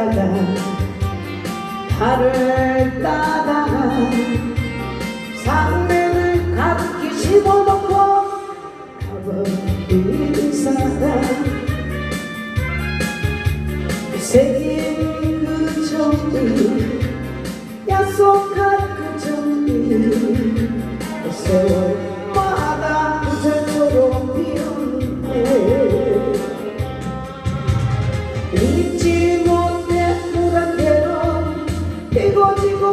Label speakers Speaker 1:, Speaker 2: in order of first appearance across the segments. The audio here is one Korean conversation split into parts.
Speaker 1: 내리다가 달을 따다가 산맥을 가득히 심어놓고 가버린 사람 새긴 그 정이 약속한 그 정이 세월마다 그절처럼 피었네 잊지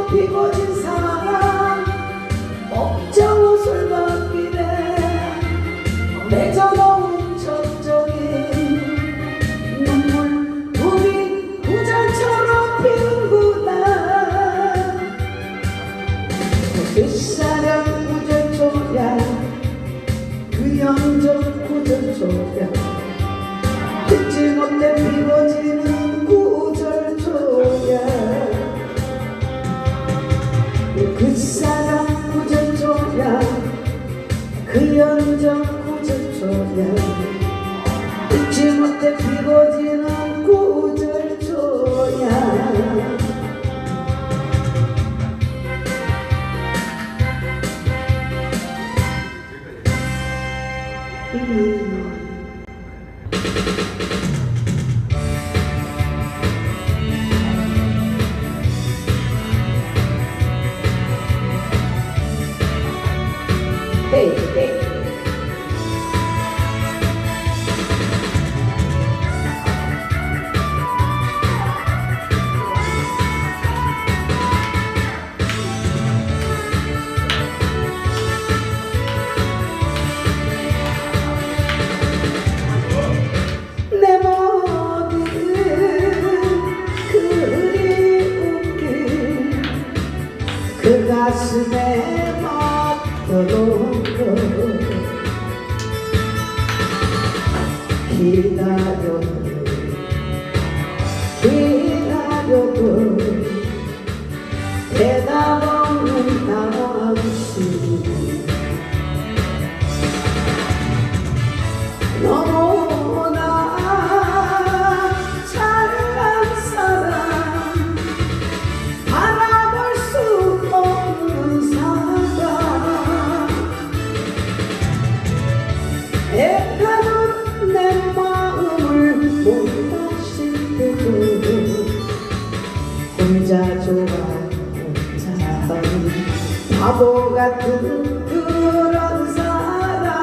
Speaker 1: 피고진 억정 옷을 맡기네. 맺어놓은 정적이 눈물 부비 부자처럼 피는구나. 그 사랑 구절초야 그 영정 구절초야 그 연정 구절초야 잊지 못해 피워지는 구절초야 음. 가슴에 맡겨놓고 기다려 같은 그런 사람.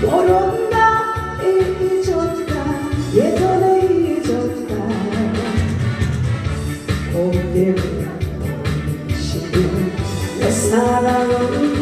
Speaker 1: 모른다 잊었다 예전에 잊었다 공대는 지금 내 사랑은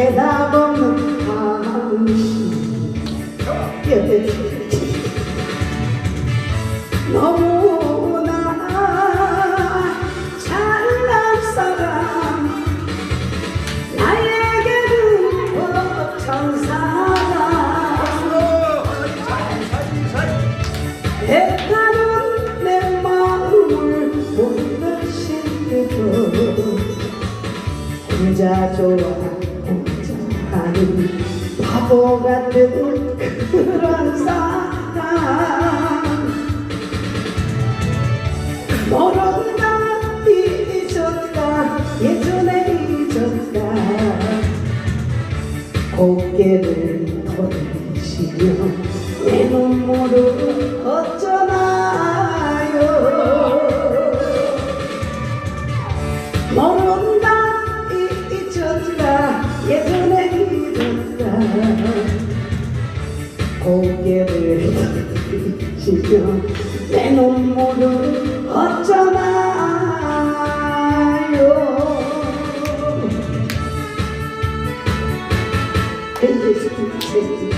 Speaker 1: 대답 없는 당신 너무나 잘난 사람. 나에게는 천사가 애타는 내 마음을 모르신데도 혼자 좋아 같은 그런 사람. 모른다 잊었다. 예전에 잊었다. 고개를 돌리시며 돌리시며 내 눈물을 어쩌나요 Thank you.